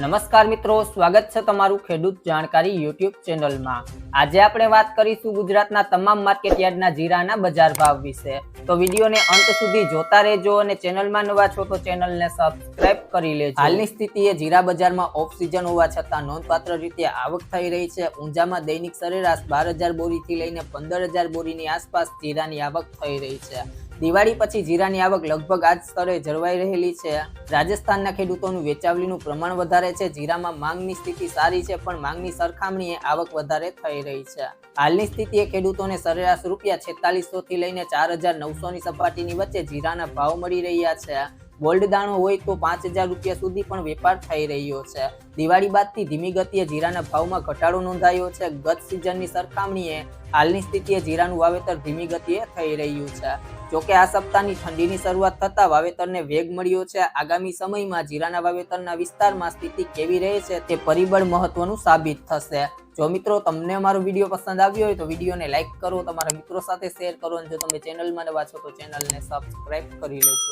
નમસ્કાર મિત્રો, સ્વાગત છે તમારું ખેડૂત જાણકારી યુટ્યુબ ચેનલમાં. આજે આપણે વાત કરીશું ગુજરાતના તમામ માર્કેટયાર્ડના જીરાના બજાર ભાવ વિશે. તો વિડીયોને અંત સુધી જોતા રહેજો અને ચેનલમાં નવા છો તો ચેનલને સબસ્ક્રાઇબ કરી લેજો. હાલની સ્થિતિએ જીરા બજારમાં ઓફ સિઝન હોવા છતાં નોંધપાત્ર રીતે આવક થઈ રહી છે. ઊંઝામાં દૈનિક સરેરાશ બાર હજાર બોરીથી લઈને પંદર હજાર બોરીની આસપાસ જીરાની આવક થઈ રહી છે. દિવાળી પછી જીરાની આવક લગભગ આજ સ્તરે જળવાઈ રહેલી છે. રાજસ્થાનના ખેડૂતોનું વેચાવલીનું પ્રમાણ વધારે છે. જીરામાં માંગની સ્થિતિ સારી છે, પણ માંગની સરખામણીએ આવક વધારે થઈ રહી છે. હાલની સ્થિતિએ ખેડૂતોને સરેરાશ રૂપિયા છેતાલીસો થી લઈને ચાર હજાર નવસો ની સપાટીની વચ્ચે જીરાના ભાવ મળી રહ્યા છે. ગોલ્ડ દાણો હોય તો પાંચ હજાર રૂપિયા સુધી પણ વેપાર થઈ રહ્યો છે. દિવાળી બાદથી ધીમી ગતિએ જીરાના ભાવમાં ઘટાડો નોંધાયો છે. ગત સિઝનની સરખામણીએ હાલની સ્થિતિએ જીરાનું વાવેતર ધીમી ગતિએ થઈ રહ્યું છે. જોકે આ સપ્તાહની ઠંડીની શરૂઆત થતા વાવેતરને વેગ મળ્યો છે. આગામી સમયમાં જીરાના વાવેતરના વિસ્તારમાં સ્થિતિ કેવી રહે છે તે પરિબળ મહત્વનું સાબિત થશે. જો મિત્રો તમને અમારો વીડિયો પસંદ આવ્યો હોય તો વિડીયોને લાઇક કરો, તમારા મિત્રો સાથે શેર કરો અને જો તમે ચેનલમાં નવા છો તો ચેનલને સબસ્ક્રાઇબ કરી લેજો.